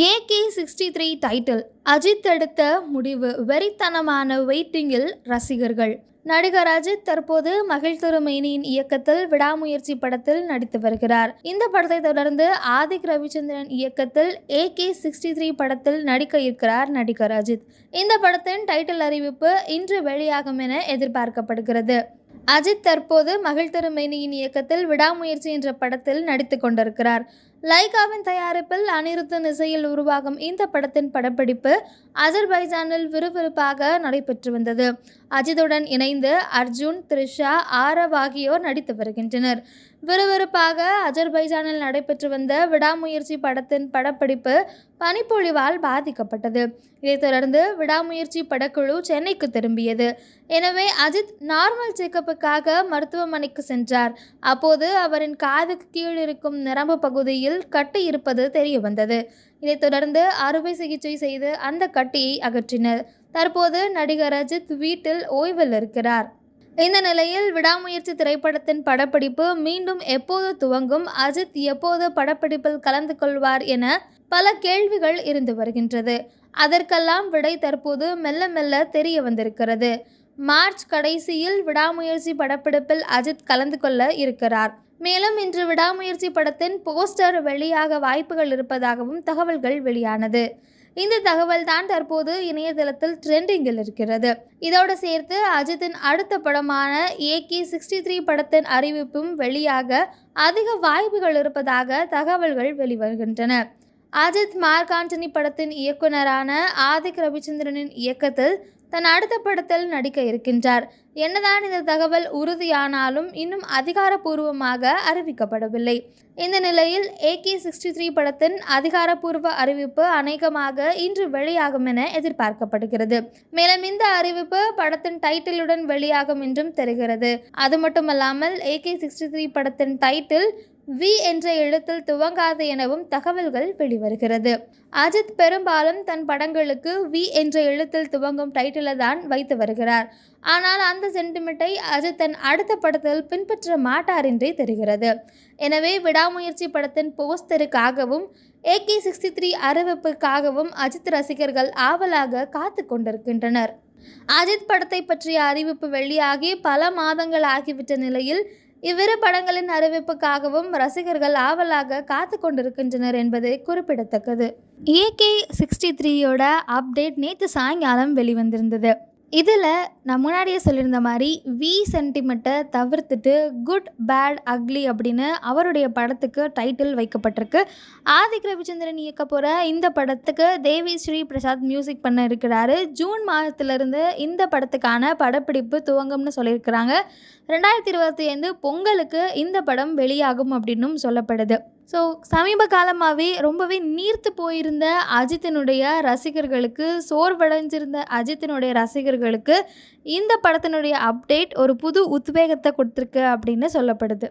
AK sixty three title Ajith எடுத்த முடிவு வெறித்தனமான வெயிட்டிங்கில் ரசிகர்கள். நடிகர் அஜித் தற்போது மகிழ் திருமேனியின் இயக்கத்தில் விடாமுயற்சி படத்தில் நடித்து வருகிறார். இந்த படத்தை தொடர்ந்து ஆதிக் ரவிச்சந்திரன் இயக்கத்தில் ஏகே சிக்ஸ்டி த்ரீ படத்தில் நடிக்க இருக்கிறார் நடிகர் அஜித். இந்த படத்தின் டைட்டில் அறிவிப்பு இன்று வெளியாகும் என எதிர்பார்க்கப்படுகிறது. அஜித் தற்போது மகிழ் திருமேனியின் இயக்கத்தில் விடாமுயற்சி என்ற படத்தில் நடித்து கொண்டிருக்கிறார். லைகாவின் தயாரிப்பில் அனிருத்தன் இசையில் உருவாகும் இந்த படத்தின் படப்பிடிப்பு அஜர்பைஜானில் விறுவிறுப்பாக நடைபெற்று வந்தது. அஜித்துடன் இணைந்து அர்ஜுன் த்ரிஷா ஆரவ் ஆகியோர் நடித்து வருகின்றனர். விறுவிறுப்பாக அஜர்பைஜானில் நடைபெற்று வந்த விடாமுயற்சி படத்தின் படப்பிடிப்பு பனிப்பொழிவால் பாதிக்கப்பட்டது. இதைத் தொடர்ந்து விடாமுயற்சி படக்குழு சென்னைக்கு திரும்பியது. எனவே அஜித் நார்மல் செக்கப்புக்காக மருத்துவமனைக்கு சென்றார். அப்போது அவரின் காதுக்கு கீழ் இருக்கும் நரம்பு பகுதியில் கட்டி இருப்பது தெரிய வந்தது. இதைத் தொடர்ந்து அறுவை சிகிச்சை செய்து அந்த கட்டியை அகற்றினர். தற்போது நடிகர் அஜித் வீட்டில் ஓய்வில் இருக்கிறார். இந்த நிலையில் விடாமுயற்சி திரைப்படத்தின் படப்பிடிப்பு மீண்டும் எப்போது துவங்கும் அஜித் எப்போது படப்பிடிப்பில் கலந்து கொள்வார் என பல கேள்விகள் இருந்து வருகின்றது. அதற்கெல்லாம் விடை தற்போது மெல்ல மெல்ல தெரிய வந்திருக்கிறது. மார்ச் கடைசியில் விடாமுயற்சி படப்பிடிப்பில் அஜித் கலந்து கொள்ள இருக்கிறார். மேலும் இன்று விடாமுயற்சி படத்தின் போஸ்டர் வெளியாக வாய்ப்புகள் இருப்பதாகவும் தகவல்கள் வெளியானது. இந்த தகவல் தான் தற்போது இணையதளத்தில் ட்ரெண்டிங்கில் இருக்கிறது. இதோடு சேர்த்து அஜித்தின் அடுத்த படமான ஏகே சிக்ஸ்டி த்ரீ படத்தின் அறிவிப்பும் வெளியாக அதிக வாய்ப்புகள் இருப்பதாக தகவல்கள் வெளிவருகின்றன. அஜித் மார்க் ஆண்டனி படத்தின் இயக்குனரான ஆதிக் ரவிச்சந்திரனின் இயக்கத்தில் தன் அடுத்த படத்தில் நடிக்க இருக்கின்றார். என்னதான் இந்த தகவல் உறுதியானாலும் இன்னும் அதிகாரப்பூர்வமாக அறிவிக்கப்படவில்லை. இந்த நிலையில் ஏகே சிக்ஸ்டி த்ரீ படத்தின் அதிகாரப்பூர்வ அறிவிப்பு அநேகமாக இன்று வெளியாகும் என எதிர்பார்க்கப்படுகிறது. மேலும் இந்த அறிவிப்பு படத்தின் டைட்டிலுடன் வெளியாகும் என்றும் தெரிகிறது. அது மட்டுமல்லாமல் ஏகே சிக்ஸ்டி த்ரீ படத்தின் டைட்டில் வி என்ற எழுத்தில் துவங்காது எனவும் தகவல்கள் வெளிவருகிறது. அஜித் பெரும்பாலும் தன் படங்களுக்கு வி என்ற எழுத்தில் துவங்கும் டைட்டிலை தான் வைத்து வருகிறார். ஆனால் அந்த சென்டிமெண்ட்டை அஜித் தன் அடுத்த படத்தில் பின்பற்ற மாட்டார் என்றே தெரிகிறது. எனவே விடாமுயற்சி படத்தின் போஸ்டருக்காகவும் ஏகே சிக்ஸ்டி த்ரீ அறிவிப்புக்காகவும் அஜித் ரசிகர்கள் ஆவலாக காத்து கொண்டிருக்கின்றனர். அஜித் படத்தை பற்றிய அறிவிப்பு வெளியாகி பல மாதங்கள் ஆகிவிட்ட நிலையில் இவ்விரு படங்களின் அறிவிப்புக்காகவும் ரசிகர்கள் ஆவலாக காத்து கொண்டிருக்கின்றனர் என்பது குறிப்பிடத்தக்கது. ஏகே சிக்ஸ்டி த்ரீயோட அப்டேட் நேற்று சாயங்காலம் வெளிவந்திருந்தது. இதில் நான் முன்னாடியே சொல்லியிருந்த மாதிரி வி சென்டிமெண்ட்டை தவிர்த்துட்டு குட் பேட் அக்லி அப்படின்னு அவருடைய படத்துக்கு டைட்டில் வைக்கப்பட்டிருக்கு. ஆதிக் ரவிச்சந்திரன் இயக்க போகிற இந்த படத்துக்கு தேவி ஸ்ரீ பிரசாத் மியூசிக் பண்ண இருக்கிறாரு. ஜூன் மாதத்துலேருந்து இந்த படத்துக்கான படப்பிடிப்பு துவங்கும்னு சொல்லியிருக்கிறாங்க. ரெண்டாயிரத்தி இருபத்தி ஐந்து பொங்கலுக்கு இந்த படம் வெளியாகும் அப்படின்னும் சொல்லப்படுது. ஸோ சமீப காலமாகவே ரொம்பவே நீர்த்து போயிருந்த அஜித்தினுடைய ரசிகர்களுக்கு சோர்வடைஞ்சிருந்த அஜித்தினுடைய ரசிகர்களுக்கு இந்த படத்தினுடைய அப்டேட் ஒரு புது உத்வேகத்தை கொடுத்துருக்கு அப்படின்னு சொல்லப்படுது.